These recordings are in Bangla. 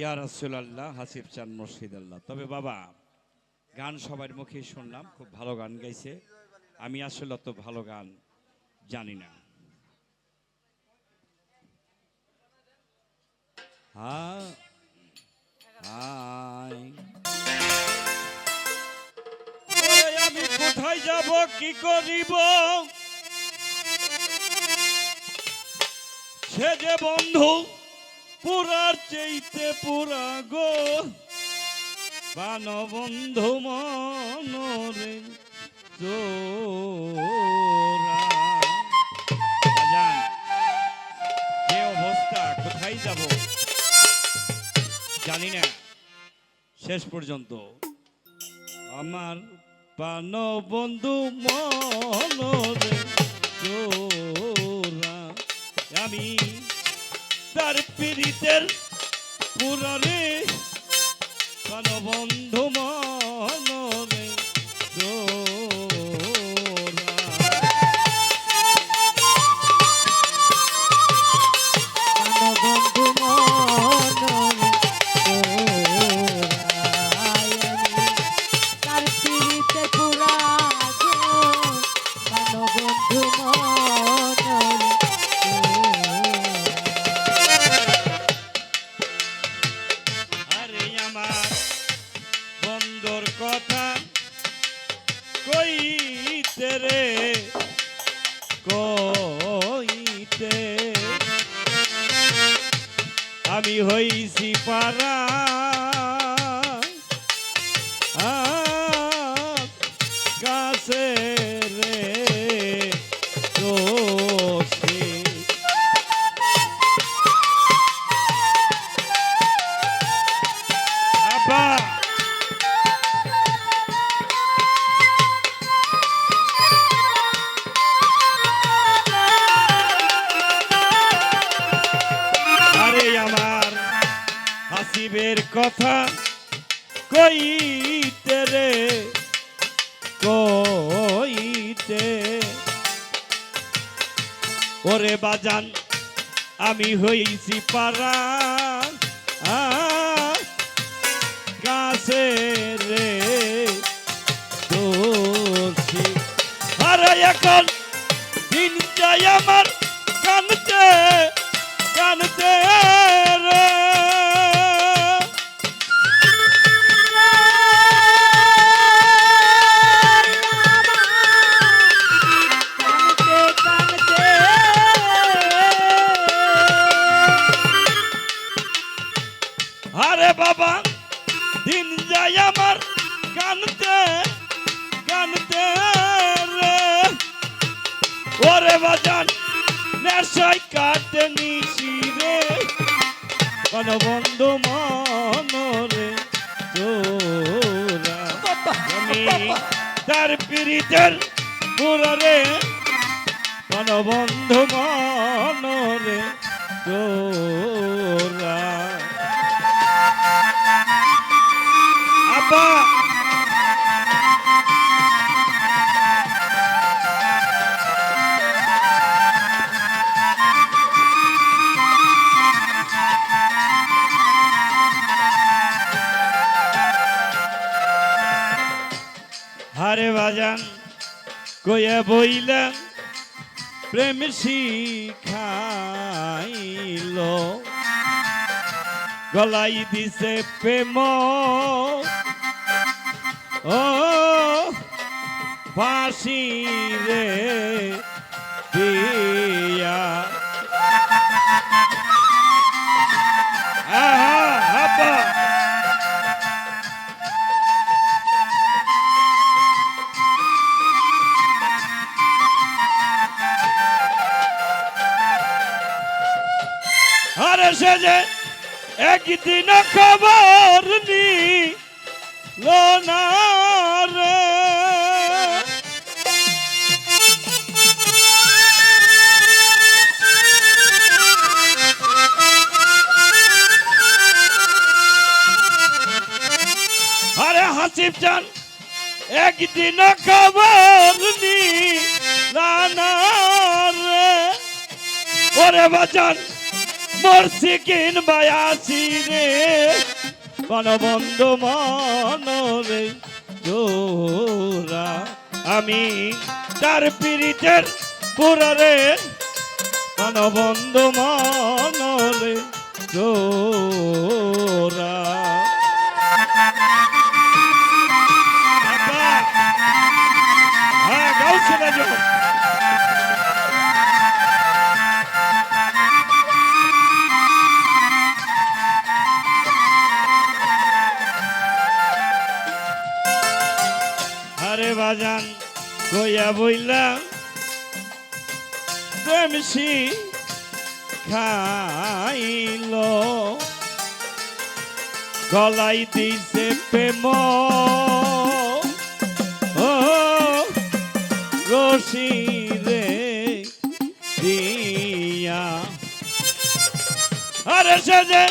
ইয়া রাসুলাল্লাহ হাসিফ চান মুর্শিদ আল্লাহ তবে বাবা, গান সবার মুখে শুনলাম, খুব ভালো গান গাইছে। আমি আসলে অত ভালো গান জানি না। আমি কোথায় যাব, কি করিব? সে যে বন্ধু পুরার চেইতে পুরা গো। বান বন্ধু মনরে যে অবস্থা, কোথায় যাব? জানি না। শেষ পর্যন্ত। আমার পান বন্ধু মনরে আমি তার পীড়িতের পুরারে কান বন্ধু আমি হইছি পারা হাসিবের কথা কইতে রে, কইতে। ওরে বাজান, আমি হইছি পারা কাছে রে আরে এখন দিন যাই আমার কানতে কানতে। দিন আমার কানতে কানতে রে। ওরে বাজান নেশাই কাটে নিশি রে। কোন বন্ধু মনরে তোরা আমি তার পীড়িতের পুররে কোন বন্ধু মনরে তোরা কয়ে বইলা প্রেম শিখাইল। গলাই দিছে প্রেম। ও ফাঁসি রে আরে সে যে একদিন খবর নি রে। আরে হাসিব চান একদিন খবর না রে। ওরে বাজান মরছি কিনবা আছি রে। কোন বন্ধু মনরে জোরা। আমি তার পীড়িতের পুরারে। কোন বন্ধু মনরে জোরা। হ্যাঁ গাউছে না বাজান গইয়া বইলা, প্রেমসি খাইল। গলাই দিছে প্রেম। ও, রশি রে দিয়া। আরে সে যে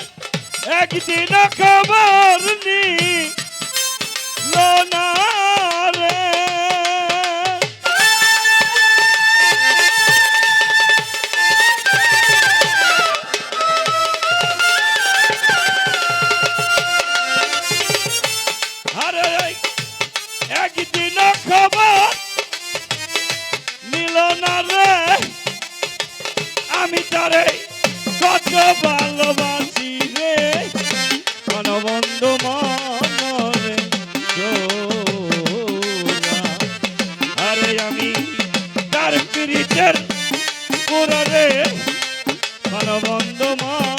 একদিন খবর নি, লোনা ভালোবাসি রে? কোন বন্ধু আরে আমি তার পিরিতের পুরে কোন বন্ধু মনে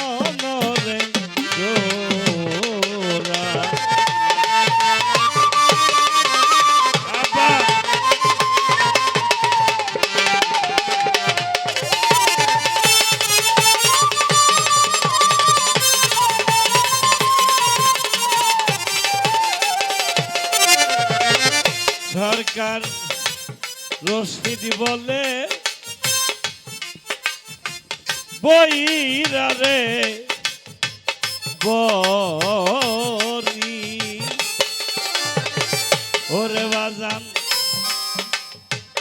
বইরা রে, বরি। ওরে বাজান,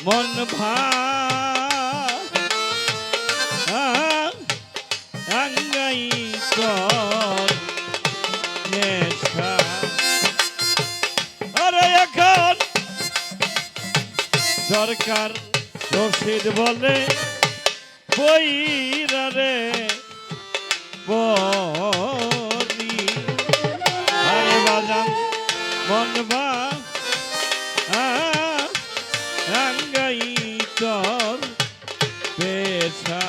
মন ভা আঙ্গাই কর নেশা। আরে এখন সরকার রশিদ বলে বইরা রে বলি আরে বাজান মন বা রাঙ্গাই তোর পেশা।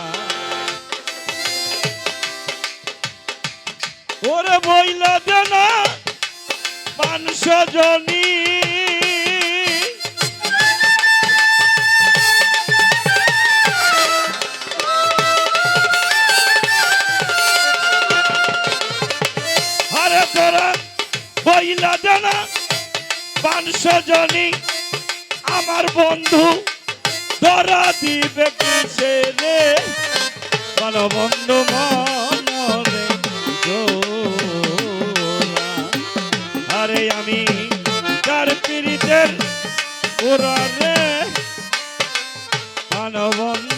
ওরে বইলা দেনা পাঁচশো জনী রইল জানা বাংশজনী আমার বন্ধু, ধরা দিবে কিসে রে? বন্ধু মনে আরে আমি তার পীড়িতের পুরানে বন্ধু